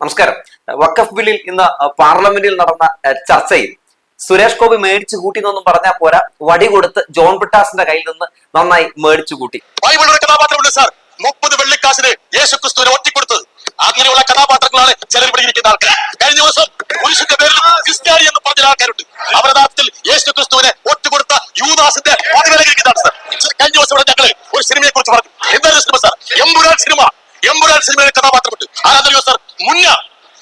നമസ്കാരം. വക്കഫ് ബില്ലിൽ ഇന്ന് പാർലമെന്റിൽ നടന്ന ചർച്ചയിൽ സുരേഷ് ഗോപി മേടിച്ചു കൂട്ടി എന്നൊന്നും പറഞ്ഞാൽ പോരാ. വടി കൊടുത്ത് ജോൺ പിട്ടാസിന്റെ കയ്യിൽ നിന്ന് നന്നായി മേടിച്ചു കൂട്ടി. ബൈബിളിൽ ഒരു കഥാപാത്രമുണ്ട് സാർ. മുപ്പത് വെള്ളിക്കാശിന് യേശു ക്രിസ്തുവിനെ ഒറ്റിക്കൊടുത്തത്. അങ്ങനെയുള്ള കഥാപാത്രങ്ങളാണ് ചിലർ ഇവിടെ ഇരിക്കുന്ന ആൾക്കാർ. കഴിഞ്ഞ ദിവസം പുരുഷന്റെ പേരിൽ ക്രിസ്ത്യാനി എന്ന് പറഞ്ഞ ആൾക്കാരുണ്ട്. അവരുടെ യഥാർത്ഥത്തിൽ യേശു ക്രിസ്തുവിനെ ഒറ്റുകൊടുത്ത യൂദാസിന്റെ പതിവിലകിരിക്കുന്നതാണ് സാർ. കഴിഞ്ഞ ദിവസം ഇവിടെ ഞങ്ങൾ ഒരു സിനിമയെ കുറിച്ച് പറഞ്ഞു എന്താണ് സിനിമ സാർ? എമ്പുരാൻ സിനിമ. എമ്പുരാൻ സിനിമയിലെ കഥാപാത്രമുണ്ട്. ആരാധനയോ സാർ? മുന്ന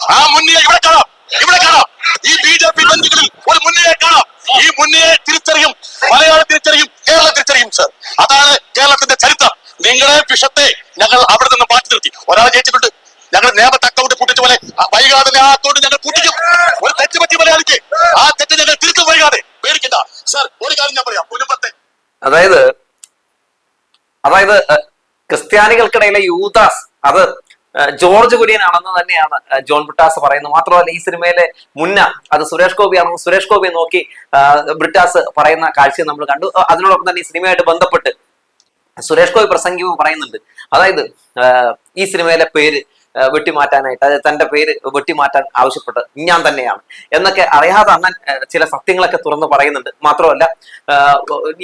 ആ മുന്നിയെ ഇവിടെ കാണാം. ഇവിടെ കാണാം. ഈ ബി ജെ പി ബന്ധുക്കളിൽ ഒരു മുന്നയെ കാണാം. ഈ മുന്നയെ തിരിച്ചറിയും മലയാളം തിരിച്ചറിയും കേരളം തിരിച്ചറിയും സർ അതാണ് കേരളത്തിന്റെ ചരിത്രം. നിങ്ങളെ വിഷത്തെ ഞങ്ങൾ അവിടെ നിന്ന് മാറ്റി നിർത്തി. ഒരാൾ ജയിച്ചിട്ടുണ്ട്. ഞങ്ങൾ നേമത്തെ അക്കൗണ്ട് പൂട്ടിച്ച പോലെ വൈകാതെ ആ അക്കൗണ്ട് ഞങ്ങൾ പൂട്ടിക്കും. ഒരു തെറ്റ് പറ്റി മലയാളിക്ക് ആ തെറ്റ് ഞങ്ങൾ തിരുത്തും വൈകാതെ. പേടിക്കണ്ട. സർ ഒരു കാര്യം ഞാൻ പറയാം. കുടുംബത്തെ. അതായത് അതായത് ക്രിസ്ത്യാനികൾക്കിടയിലെ യൂദാസ് അത് ജോർജ് കുര്യനാണെന്ന് തന്നെയാണ് ജോൺ ബ്രിട്ടാസ് പറയുന്നത്. മാത്രമല്ല ഈ സിനിമയിലെ മുന്ന അത് സുരേഷ് ഗോപിയാണെന്ന് സുരേഷ് ഗോപിയെ നോക്കി ബ്രിട്ടാസ് പറയുന്ന കാഴ്ച നമ്മൾ കണ്ടു. അതിനോടൊപ്പം തന്നെ ഈ സിനിമയായിട്ട് ബന്ധപ്പെട്ട് സുരേഷ് ഗോപി പ്രസംഗിക്കുമ്പോൾ പറയുന്നുണ്ട്. അതായത് ഈ സിനിമയിലെ പേര് വെട്ടിമാറ്റാനായിട്ട് അതായത് തന്റെ പേര് വെട്ടിമാറ്റാൻ ആവശ്യപ്പെട്ട് ഞാൻ തന്നെയാണ്. എന്നൊക്കെ അറിയാതെ അണ്ണൻ ചില സത്യങ്ങളൊക്കെ തുറന്ന് പറയുന്നുണ്ട്. മാത്രമല്ല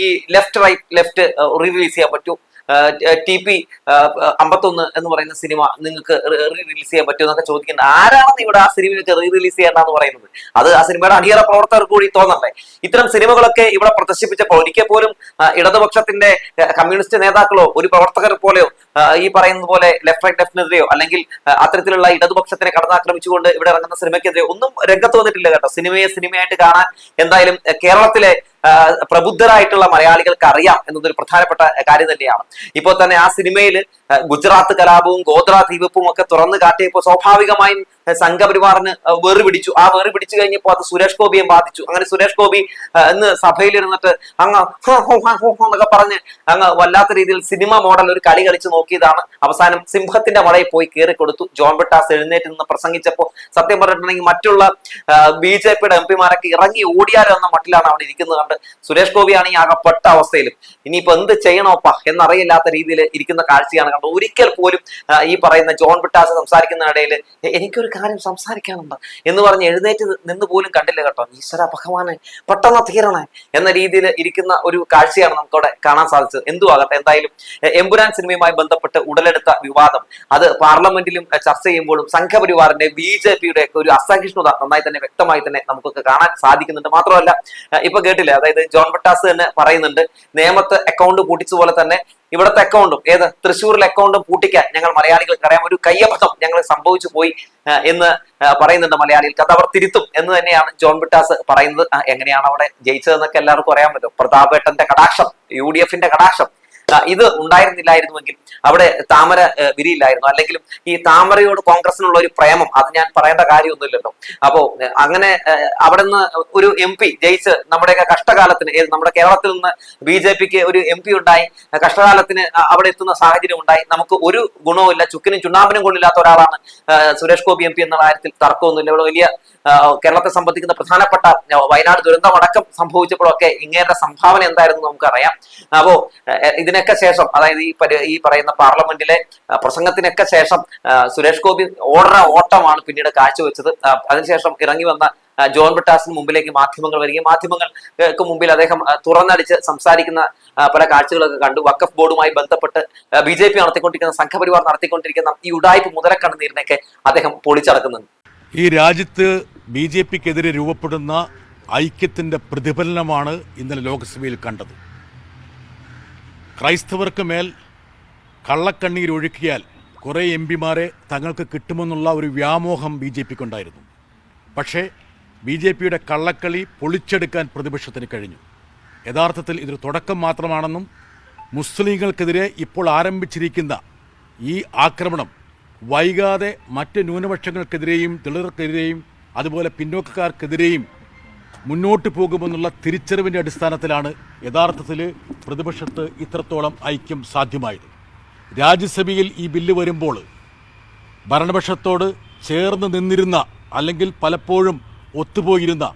ഈ ലെഫ്റ്റ് റൈറ്റ് ലെഫ്റ്റ് റിലീസ് ചെയ്യാൻ പറ്റൂ. ടി പി അമ്പത്തൊന്ന് എന്ന് പറയുന്ന സിനിമ നിങ്ങൾക്ക് റീ റിലീസ് ചെയ്യാൻ പറ്റുമോ എന്നൊക്കെ ചോദിക്കുന്നത് ആരാണെന്ന് ഇവിടെ ആ സിനിമയൊക്കെ റീ റിലീസ് ചെയ്യാന്നാണ് പറയുന്നത്? അത് ആ സിനിമയുടെ അണിയറ പ്രവർത്തകർ കൂടി തോന്നണ്ടേ? ഇത്തരം സിനിമകളൊക്കെ ഇവിടെ പ്രദർശിപ്പിച്ചപ്പോൾ ഒരിക്കൽ പോലും ഇടതുപക്ഷത്തിന്റെ കമ്മ്യൂണിസ്റ്റ് നേതാക്കളോ ഒരു പ്രവർത്തകർ പോലെയോ ഈ പറയുന്നത് പോലെ ലെഫ്റ്റ് റൈറ്റ് ലെഫ്റ്റിനെതിരെയോ അല്ലെങ്കിൽ അത്തരത്തിലുള്ള ഇടതുപക്ഷത്തിനെ കടന്നാക്രമിച്ചുകൊണ്ട് ഇവിടെ ഇറങ്ങുന്ന സിനിമയ്ക്കെതിരെ ഒന്നും രംഗത്ത് വന്നിട്ടില്ല കേട്ടോ. സിനിമയെ സിനിമയായിട്ട് കാണാൻ എന്തായാലും കേരളത്തിലെ പ്രബുദ്ധരായിട്ടുള്ള മലയാളികൾക്ക് അറിയാം എന്നതൊരു പ്രധാനപ്പെട്ട കാര്യം തന്നെയാണ്. ഇപ്പോൾ തന്നെ ആ സിനിമയിൽ ഗുജറാത്ത് കലാപവും ഗോത്ര ദ്വീപും ഒക്കെ തുറന്നു കാട്ടിയപ്പോൾ സ്വാഭാവികമായും സംഘപരിവാറിന് വേറി പിടിച്ചു ആ വേറി പിടിച്ചു കഴിഞ്ഞപ്പോൾ അത് സുരേഷ് ഗോപിയെ ബാധിച്ചു. അങ്ങനെ സുരേഷ് ഗോപി ഇന്ന് സഭയിലിരുന്നിട്ട് അങ്ങ് എന്നൊക്കെ പറഞ്ഞ് അങ്ങ് വല്ലാത്ത രീതിയിൽ സിനിമ മോഡൽ ഒരു കളി കളിച്ച് നോക്കിയതാണ്. അവസാനം സിംഹത്തിന്റെ മടയിൽ പോയി കയറി കൊടുത്തു ജോൺ ബിട്ടാസ് എഴുന്നേറ്റ് നിന്ന് പ്രസംഗിച്ചപ്പോൾ സത്യം പറഞ്ഞിട്ടുണ്ടെങ്കിൽ മറ്റുള്ള ബി ജെ പിയുടെ എം പിമാരൊക്കെ ഇറങ്ങി ഓടിയാലോ എന്ന മട്ടിലാണ് അവിടെ ഇരിക്കുന്നത് കണ്ട് സുരേഷ് ഗോപിയാണെങ്കിൽ ആകെപ്പെട്ട അവസ്ഥയിലും. ഇനിയിപ്പോ എന്ത് ചെയ്യണോപ്പാ എന്നറിയില്ലാത്ത രീതിയിൽ ഇരിക്കുന്ന കാഴ്ചയാണ് കണ്ടത് ഒരിക്കൽ പോലും ഈ പറയുന്ന ജോൺ ബിട്ടാസ് സംസാരിക്കുന്നതിനിടയിൽ എനിക്കൊരു കാര്യം സംസാരിക്കാനുണ്ട് എന്ന് പറഞ്ഞ് എഴുന്നേറ്റ് നിന്ന് പോലും കണ്ടില്ല കേട്ടോ. ഈശ്വര ഭഗവാനെ പെട്ടെന്ന് തീരണേ എന്ന രീതിയിൽ ഇരിക്കുന്ന ഒരു കാഴ്ചയാണ് നമുക്കവിടെ കാണാൻ സാധിച്ചത്. എന്തു ആകട്ടെ എന്തായാലും എംബുരാൻ സിനിമയുമായി ബന്ധപ്പെട്ട് ഉടലെടുത്ത വിവാദം. അത് പാർലമെന്റിലും ചർച്ച ചെയ്യുമ്പോഴും സംഘപരിവാറിന്റെ ബി ജെ പിയുടെ ഒരു അസഹിഷ്ണുത നന്നായി തന്നെ വ്യക്തമായി തന്നെ നമുക്കൊക്കെ കാണാൻ സാധിക്കുന്നുണ്ട്. മാത്രമല്ല ഇപ്പൊ കേട്ടില്ലേ അതായത് ജോൺ ബട്ടാസ് തന്നെ പറയുന്നുണ്ട് നേമത്ത് അക്കൗണ്ട് പൂട്ടിച്ചതുപോലെ തന്നെ ഇവിടുത്തെ അക്കൗണ്ടും ഏത്? തൃശ്ശൂരിലെ അക്കൗണ്ടും പൂട്ടിക്കാൻ ഞങ്ങൾ മലയാളികൾക്ക് അറിയാം. ഒരു കയ്യബദ്ധം ഞങ്ങൾ സംഭവിച്ചു പോയി എന്ന് പറയുന്നുണ്ട് മലയാളികൾക്ക്. അത് അവർ തിരുത്തും എന്ന് തന്നെയാണ് ജോൺ ബിട്ടാസ് പറയുന്നത്. എങ്ങനെയാണ് അവിടെ ജയിച്ചതെന്നൊക്കെ എല്ലാവർക്കും അറിയാൻ അറിയാമല്ലോ. പ്രതാപേട്ടന്റെ കടാക്ഷം യു ഡി എഫിന്റെ കടാക്ഷം. ഇത് ഉണ്ടായിരുന്നില്ലായിരുന്നുവെങ്കിൽ അവിടെ താമര വിരിയില്ലായിരുന്നു. അല്ലെങ്കിലും ഈ താമരയോട് കോൺഗ്രസിനുള്ള ഒരു പ്രേമം അത് ഞാൻ പറയേണ്ട കാര്യമൊന്നുമില്ലല്ലോ. അപ്പോ അങ്ങനെ അവിടെ നിന്ന് ഒരു എം പി ജയിച്ച് നമ്മുടെയൊക്കെ കഷ്ടകാലത്തിന് നമ്മുടെ കേരളത്തിൽ നിന്ന് ബി ജെ പിക്ക് ഒരു എം പി ഉണ്ടായി കഷ്ടകാലത്തിന് അവിടെ എത്തുന്ന സാഹചര്യം ഉണ്ടായി. നമുക്ക് ഒരു ഗുണവുമില്ല. ചുക്കിനും ചുണ്ണാമ്പിനും കൊണ്ടില്ലാത്ത ഒരാളാണ് സുരേഷ് ഗോപി എം പി എന്നുള്ള കാര്യത്തിൽ തർക്കമൊന്നുമില്ല. ഇവിടെ വലിയ കേരളത്തെ സംബന്ധിക്കുന്ന പ്രധാനപ്പെട്ട വയനാട് ദുരന്തമടക്കം സംഭവിച്ചപ്പോഴൊക്കെ ഇങ്ങേരുടെ സംഭാവന എന്തായിരുന്നു നമുക്കറിയാം. അപ്പോ ഏഹ്, ഇതിനൊക്കെ ശേഷം അതായത് ഈ ഈ പറയുന്ന പാർലമെന്റിലെ പ്രസംഗത്തിനൊക്കെ ശേഷം സുരേഷ് ഗോപി ഓർഡർ ഓട്ടമാണ് പിന്നീട് കാഴ്ചവെച്ചത്. അതിനുശേഷം ഇറങ്ങി വന്ന ജോൺ ബ്രിട്ടാസിന് മുമ്പിലേക്ക് മാധ്യമങ്ങൾ വരികയും മാധ്യമങ്ങൾക്ക് മുമ്പിൽ അദ്ദേഹം തുറന്നടിച്ച് സംസാരിക്കുന്ന പല കാഴ്ചകളൊക്കെ കണ്ടു. വക്കഫ് ബോർഡുമായി ബന്ധപ്പെട്ട് ബി ജെ പി നടത്തിക്കൊണ്ടിരിക്കുന്ന സംഘപരിവാർ നടത്തിക്കൊണ്ടിരിക്കുന്ന ഈ ഉടായ്പ മുതലക്കണ്ണുനീരിനെയൊക്കെ അദ്ദേഹം പൊളിച്ചടക്കുന്നുണ്ട്. ഈ രാജ്യത്ത് ബി ജെ പിക്കെതിരെ രൂപപ്പെടുന്ന ഐക്യത്തിന്റെ പ്രതിഫലനമാണ് ഇന്നലെ ലോക്സഭയിൽ കണ്ടത്. ക്രൈസ്തവർക്ക് മേൽ കള്ളക്കണ്ണീർ കള്ളക്കണ്ണീരൊഴുക്കിയാൽ കുറേ എം പിമാരെ തങ്ങൾക്ക് കിട്ടുമെന്നുള്ള ഒരു വ്യാമോഹം ബി ജെ പിക്കുണ്ടായിരുന്നു. പക്ഷേ ബി ജെ പിയുടെ കള്ളക്കളി പൊളിച്ചെടുക്കാൻ പ്രതിപക്ഷത്തിന് കഴിഞ്ഞു. യഥാർത്ഥത്തിൽ ഇതൊരു തുടക്കം മാത്രമാണെന്നും മുസ്ലിങ്ങൾക്കെതിരെ ഇപ്പോൾ ആരംഭിച്ചിരിക്കുന്ന ഈ ആക്രമണം വൈകാതെ മറ്റ് ന്യൂനപക്ഷങ്ങൾക്കെതിരെയും ദളിതർക്കെതിരെയും അതുപോലെ പിന്നോക്കക്കാർക്കെതിരെയും മുന്നോട്ട് പോകുമെന്നുള്ള തിരിച്ചറിവിന്റെ അടിസ്ഥാനത്തിലാണ് യഥാർത്ഥത്തിൽ പ്രതിപക്ഷത്ത് ഇത്രത്തോളം ഐക്യം സാധ്യമായത്. രാജ്യസഭയിൽ ഈ ബില്ല് വരുമ്പോൾ ഭരണപക്ഷത്തോട് ചേർന്ന് നിന്നിരുന്ന അല്ലെങ്കിൽ പലപ്പോഴും ഒത്തുപോയിരുന്ന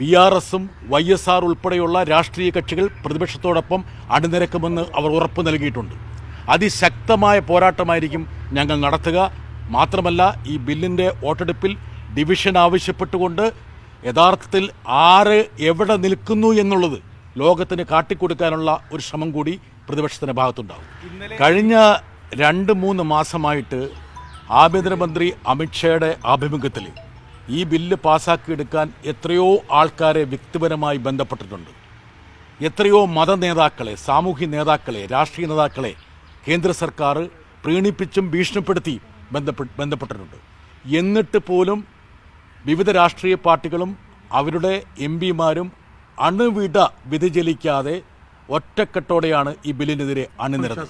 ബി ആർ എസും വൈ എസ് ആർ ഉൾപ്പെടെയുള്ള രാഷ്ട്രീയ കക്ഷികൾ പ്രതിപക്ഷത്തോടൊപ്പം അണിനിരക്കുമെന്ന് അവർ ഉറപ്പ് നൽകിയിട്ടുണ്ട്. അതിശക്തമായ പോരാട്ടമായിരിക്കും ഞങ്ങൾ നടത്തുക. മാത്രമല്ല ഈ ബില്ലിന്റെ വോട്ടെടുപ്പിൽ ഡിവിഷൻ ആവശ്യപ്പെട്ടുകൊണ്ട് യഥാർത്ഥത്തിൽ ആര് എവിടെ നിൽക്കുന്നു എന്നുള്ളത് ലോകത്തിന് കാട്ടിക്കൊടുക്കാനുള്ള ഒരു ശ്രമം കൂടി പ്രതിപക്ഷത്തിന്റെ ഭാഗത്തുണ്ടാവും കഴിഞ്ഞ രണ്ട് മൂന്ന് മാസമായിട്ട് ആഭ്യന്തരമന്ത്രി അമിത്ഷായുടെ ആഭിമുഖ്യത്തിൽ ഈ ബില്ല് പാസ്സാക്കിയെടുക്കാൻ എത്രയോ ആൾക്കാരെ വ്യക്തിപരമായി ബന്ധപ്പെട്ടിട്ടുണ്ട്. എത്രയോ മത നേതാക്കളെ സാമൂഹ്യ നേതാക്കളെ രാഷ്ട്രീയ നേതാക്കളെ കേന്ദ്ര സർക്കാർ പ്രീണിപ്പിച്ചും ഭീഷണിപ്പെടുത്തി ബന്ധപ്പെട്ട് ബന്ധപ്പെട്ടിട്ടുണ്ട്. എന്നിട്ട് പോലും വിവിധ രാഷ്ട്രീയ പാർട്ടികളും അവരുടെ എം പിമാരും അണുവിട വ്യതിചലിക്കാതെ ഒറ്റക്കെട്ടോടെയാണ് ഈ ബില്ലിനെതിരെ അണിനിരന്നത്.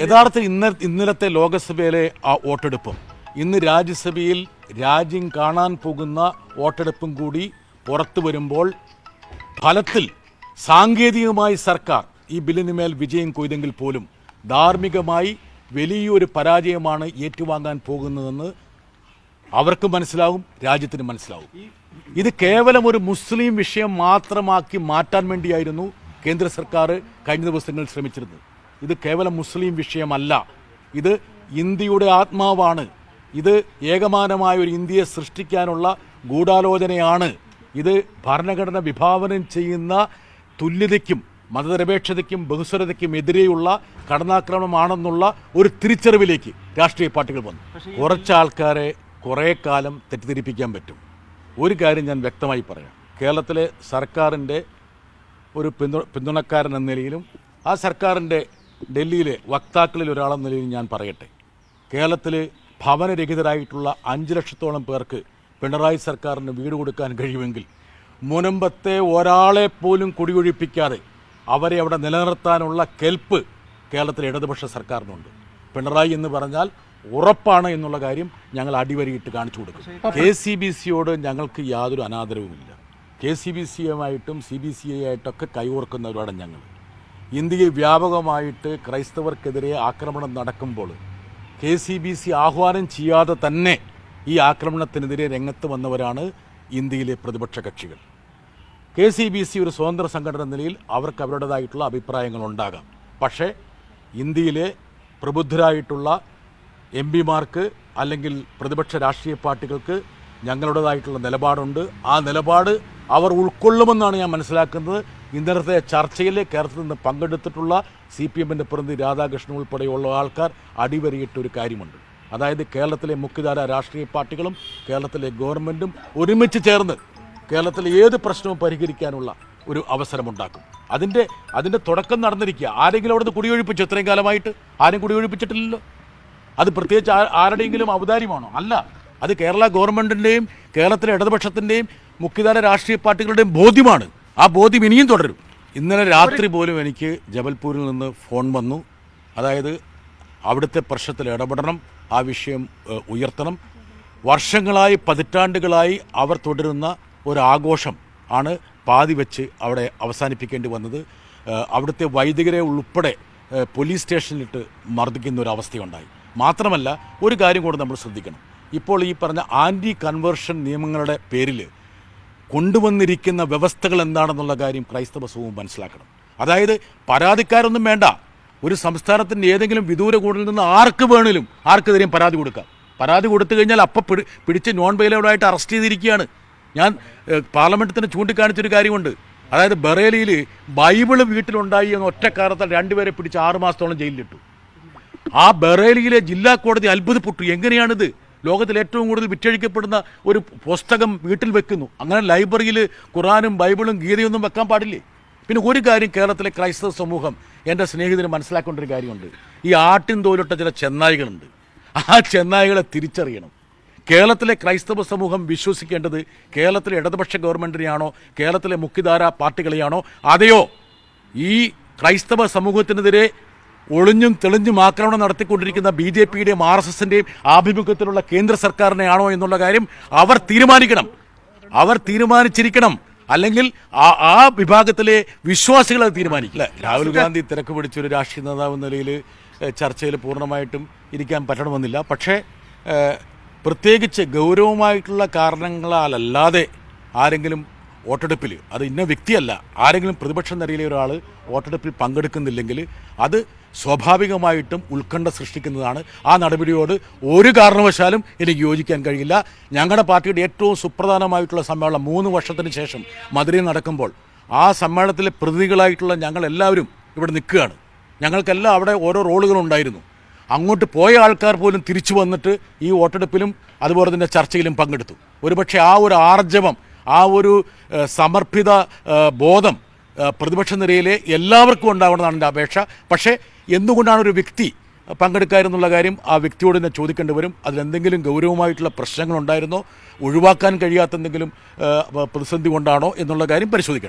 യഥാർത്ഥത്തിൽ ഇന്ന ഇന്നലത്തെ ലോകസഭയിലെ ആ വോട്ടെടുപ്പും ഇന്ന് രാജ്യസഭയിൽ രാജ്യം കാണാൻ പോകുന്ന വോട്ടെടുപ്പും കൂടി പുറത്തു വരുമ്പോൾ ഫലത്തിൽ സാങ്കേതികമായി സർക്കാർ ഈ ബില്ലിന് മേൽ വിജയം കൊയ്തെങ്കിൽ പോലും ധാർമ്മികമായി വലിയൊരു പരാജയമാണ് ഏറ്റുവാങ്ങാൻ പോകുന്നതെന്ന് അവർക്ക് മനസ്സിലാവും രാജ്യത്തിന് മനസ്സിലാവും. ഇത് കേവലം ഒരു മുസ്ലിം വിഷയം മാത്രമാക്കി മാറ്റാൻ വേണ്ടിയായിരുന്നു കേന്ദ്ര സർക്കാർ കഴിഞ്ഞ ദിവസങ്ങളിൽ ശ്രമിച്ചിരുന്നത്. ഇത് കേവലം മുസ്ലിം വിഷയമല്ല. ഇത് ഇന്ത്യയുടെ ആത്മാവാണ്. ഇത് ഏകമാനമായ ഒരു ഇന്ത്യയെ സൃഷ്ടിക്കാനുള്ള ഗൂഢാലോചനയാണ്. ഇത് ഭരണഘടന വിഭാവനം ചെയ്യുന്ന തുല്യതയ്ക്കും മതനിരപേക്ഷതയ്ക്കും ബഹുസ്വരതയ്ക്കും എതിരെയുള്ള കടന്നാക്രമണമാണെന്നുള്ള ഒരു തിരിച്ചറിവിലേക്ക് രാഷ്ട്രീയ പാർട്ടികൾ വന്നു. കുറച്ച് ആൾക്കാരെ കുറേ കാലം തെറ്റിദ്ധരിപ്പിക്കാൻ പറ്റും. ഒരു കാര്യം ഞാൻ വ്യക്തമായി പറയാം. കേരളത്തിലെ സർക്കാരിന്റെ ഒരു പിന്തു പിന്തുണക്കാരൻ എന്ന നിലയിലും ആ സർക്കാരിന്റെ ഡൽഹിയിലെ വക്താക്കളിൽ ഒരാളെന്ന നിലയിലും ഞാൻ പറയട്ടെ. കേരളത്തിൽ ഭവനരഹിതരായിട്ടുള്ള അഞ്ച് ലക്ഷത്തോളം പേർക്ക് പിണറായി സർക്കാരിന് വീട് കൊടുക്കാൻ കഴിയുമെങ്കിൽ മുനമ്പത്തെ ഒരാളെ പോലും കുടിയൊഴിപ്പിക്കാതെ അവരെ അവിടെ നിലനിർത്താനുള്ള കെൽപ്പ് കേരളത്തിലെ ഇടതുപക്ഷ സർക്കാരിനുണ്ട്. പിണറായി എന്ന് പറഞ്ഞാൽ ഉറപ്പാണ് എന്നുള്ള കാര്യം ഞങ്ങൾ അടിവരിയിട്ട് കാണിച്ചു കൊടുക്കും. കെ സി ബി സിയോട് ഞങ്ങൾക്ക് യാതൊരു അനാദരവുമില്ല. കെ സി ബി സിയുമായിട്ടും സി ബി സി ആയിട്ടൊക്കെ കൈകോർക്കുന്നവരാണ് ഞങ്ങൾ. ഇന്ത്യയിൽ വ്യാപകമായിട്ട് ക്രൈസ്തവർക്കെതിരെ ആക്രമണം നടക്കുമ്പോൾ കെ സി ബി സി ആഹ്വാനം ചെയ്യാതെ തന്നെ ഈ ആക്രമണത്തിനെതിരെ രംഗത്ത് വന്നവരാണ് ഇന്ത്യയിലെ പ്രതിപക്ഷ കക്ഷികൾ. കെ സി ബി സി ഒരു സ്വതന്ത്ര സംഘടന നിലയിൽ അവർക്ക് അവരുടേതായിട്ടുള്ള അഭിപ്രായങ്ങൾ ഉണ്ടാകാം. പക്ഷേ ഇന്ത്യയിലെ പ്രബുദ്ധരായിട്ടുള്ള എം പിമാർക്ക് അല്ലെങ്കിൽ പ്രതിപക്ഷ രാഷ്ട്രീയ പാർട്ടികൾക്ക് ഞങ്ങളുടേതായിട്ടുള്ള നിലപാടുണ്ട്. ആ നിലപാട് അവർ ഉൾക്കൊള്ളുമെന്നാണ് ഞാൻ മനസ്സിലാക്കുന്നത്. ഇന്നലത്തെ ചർച്ചയിൽ കേരളത്തിൽ നിന്ന് പങ്കെടുത്തിട്ടുള്ള സി പി എമ്മിന്റെ പ്രതിനിധി രാധാകൃഷ്ണൻ ഉൾപ്പെടെയുള്ള ആൾക്കാർ അടിവരയിട്ട ഒരു കാര്യമുണ്ട്. അതായത് കേരളത്തിലെ മുഖ്യധാര രാഷ്ട്രീയ പാർട്ടികളും കേരളത്തിലെ ഗവൺമെന്റും ഒരുമിച്ച് ചേർന്ന് കേരളത്തിലെ ഏത് പ്രശ്നവും പരിഹരിക്കാനുള്ള ഒരു അവസരമുണ്ടാക്കും. അതിന്റെ അതിന്റെ തുടക്കം നടന്നിരിക്കുക. ആരെങ്കിലും അവിടുന്ന് കുടിയൊഴിപ്പിച്ചു? ഇത്രയും കാലമായിട്ട് ആരും കുടിയൊഴിപ്പിച്ചിട്ടില്ലല്ലോ. അത് പ്രത്യേകിച്ച് ആരുടെയെങ്കിലും ഔദാര്യമാണോ? അല്ല. അത് കേരള ഗവൺമെന്റിന്റെയും കേരളത്തിലെ ഇടതുപക്ഷത്തിന്റെയും മുഖ്യധാര രാഷ്ട്രീയ പാർട്ടികളുടെയും ബോധ്യമാണ്. ആ ബോധ്യം ഇനിയും തുടരും. ഇന്നലെ രാത്രി പോലും എനിക്ക് ജബൽപൂരിൽ നിന്ന് ഫോൺ വന്നു. അതായത് അവിടുത്തെ പ്രശ്നത്തിൽ ഇടപെടണം ആ വിഷയം ഉയർത്തണം. വർഷങ്ങളായി പതിറ്റാണ്ടുകളായി അവർ തുടരുന്ന ഒരു ആഘോഷം ആണ് പാതി വെച്ച് അവിടെ അവസാനിപ്പിക്കേണ്ടി വന്നത്. അവിടുത്തെ വൈദികരെ ഉൾപ്പെടെ പോലീസ് സ്റ്റേഷനിലിട്ട് മർദ്ദിക്കുന്ന ഒരു അവസ്ഥയുണ്ടായി. മാത്രമല്ല ഒരു കാര്യം കൂടെ നമ്മൾ ശ്രദ്ധിക്കണം. ഇപ്പോൾ ഈ പറഞ്ഞ ആന്റി കൺവേർഷൻ നിയമങ്ങളുടെ പേരിൽ കൊണ്ടുവന്നിരിക്കുന്ന വ്യവസ്ഥകൾ എന്താണെന്നുള്ള കാര്യം ക്രൈസ്തവ സമൂഹം മനസ്സിലാക്കണം. അതായത് പരാതിക്കാരൊന്നും വേണ്ട. ഒരു സംസ്ഥാനത്തിന്റെ ഏതെങ്കിലും വിദൂര കൂടിൽ നിന്ന് ആർക്ക് വേണേലും ആർക്കെതിരെയും പരാതി കൊടുക്കാം. പരാതി കൊടുത്തു കഴിഞ്ഞാൽ അപ്പം പിടി പിടിച്ച് നോൺ ബെയിലബിളായിട്ട് അറസ്റ്റ് ചെയ്തിരിക്കുകയാണ്. ഞാൻ പാർലമെന്റിൽ ചൂണ്ടിക്കാണിച്ചൊരു കാര്യമുണ്ട്. അതായത് ബറേലിയിൽ ബൈബിൾ വീട്ടിലുണ്ടായി എന്ന ഒറ്റക്കാലത്താൽ രണ്ടുപേരെ പിടിച്ച് ആറ് മാസത്തോളം ജയിലിലിട്ടു. ആ ബറേലിയിലെ ജില്ലാ കോടതി അത്ഭുതപ്പെട്ടു. എങ്ങനെയാണിത്? ലോകത്തിൽ ഏറ്റവും കൂടുതൽ വിറ്റഴിക്കപ്പെടുന്ന ഒരു പുസ്തകം വീട്ടിൽ വെക്കുന്നു. അങ്ങനെ ലൈബ്രറിയിൽ ഖുറാനും ബൈബിളും ഗീതയൊന്നും വെക്കാൻ പാടില്ലേ? പിന്നെ ഒരു കാര്യം കേരളത്തിലെ ക്രൈസ്തവ സമൂഹം എന്റെ സ്നേഹിതന് മനസ്സിലാക്കേണ്ട ഒരു കാര്യമുണ്ട്. ഈ ആട്ടിൻ തോലിട്ട ചില ചെന്നായികളുണ്ട്. ആ ചെന്നായികളെ തിരിച്ചറിയണം. കേരളത്തിലെ ക്രൈസ്തവ സമൂഹം വിശ്വസിക്കേണ്ടത് കേരളത്തിലെ ഇടതുപക്ഷ ഗവൺമെന്റിനെയാണോ കേരളത്തിലെ മുഖ്യധാര പാർട്ടികളെയാണോ അതെയോ? ഈ ക്രൈസ്തവ സമൂഹത്തിനെതിരെ ഒളിഞ്ഞും തെളിഞ്ഞും ആക്രമണം നടത്തിക്കൊണ്ടിരിക്കുന്ന ബി ജെ പിയുടെയും ആർ എസ് എസിന്റെയും ആഭിമുഖ്യത്തിലുള്ള കേന്ദ്ര സർക്കാരിനെയാണോ എന്നുള്ള കാര്യം അവർ തീരുമാനിക്കണം. അവർ തീരുമാനിച്ചിരിക്കണം. അല്ലെങ്കിൽ ആ ആ വിഭാഗത്തിലെ വിശ്വാസികൾ അത് തീരുമാനിക്കില്ല രാഹുൽ ഗാന്ധി തിരക്ക് പിടിച്ചൊരു രാഷ്ട്രീയ നേതാവ് എന്ന നിലയിൽ ചർച്ചയിൽ പൂർണമായിട്ടും ഇരിക്കാൻ പറ്റണമെന്നില്ല. പക്ഷേ പ്രത്യേകിച്ച് ഗൗരവമായിട്ടുള്ള കാരണങ്ങളാലല്ലാതെ ആരെങ്കിലും വോട്ടെടുപ്പിൽ അത് ഇന്ന വ്യക്തിയല്ല ആരെങ്കിലും പ്രതിപക്ഷ നിരയിലെ ഒരാൾ വോട്ടെടുപ്പിൽ പങ്കെടുക്കുന്നില്ലെങ്കിൽ അത് സ്വാഭാവികമായിട്ടും ഉത്കണ്ഠ സൃഷ്ടിക്കുന്നതാണ്. ആ നടപടിയോട് ഒരു കാരണവശാലും എനിക്ക് യോജിക്കാൻ കഴിയില്ല. ഞങ്ങളുടെ പാർട്ടിയുടെ ഏറ്റവും സുപ്രധാനമായിട്ടുള്ള സമ്മേളനം മൂന്ന് വർഷത്തിന് ശേഷം മധുരയിൽ നടക്കുമ്പോൾ ആ സമ്മേളനത്തിലെ പ്രതിനിധികളായിട്ടുള്ള ഞങ്ങളെല്ലാവരും ഇവിടെ നിൽക്കുകയാണ്. ഞങ്ങൾക്കെല്ലാം അവിടെ ഓരോ റോളുകളുണ്ടായിരുന്നു. അങ്ങോട്ട് പോയ ആൾക്കാർ പോലും തിരിച്ചു വന്നിട്ട് ഈ വോട്ടെടുപ്പിലും അതുപോലെ തന്നെ ചർച്ചയിലും പങ്കെടുത്തു. ഒരുപക്ഷെ ആ ഒരു ആർജവം ആ ഒരു സമർപ്പിത ബോധം പ്രതിപക്ഷ നിരയിലെ എല്ലാവർക്കും ഉണ്ടാവണമെന്നാണ് എന്റെ അപേക്ഷ. പക്ഷേ എന്തുകൊണ്ടാണ് ഒരു വ്യക്തി പങ്കെടുക്കാമെന്നുള്ള കാര്യം ആ വ്യക്തിയോട് തന്നെ ചോദിക്കേണ്ടി വരും. അതിലെന്തെങ്കിലും ഗൗരവമായിട്ടുള്ള പ്രശ്നങ്ങളുണ്ടായിരുന്നോ? ഒഴിവാക്കാൻ കഴിയാത്ത എന്തെങ്കിലും പ്രതിസന്ധി കൊണ്ടാണോ എന്നുള്ള കാര്യം പരിശോധിക്കേണ്ടത്.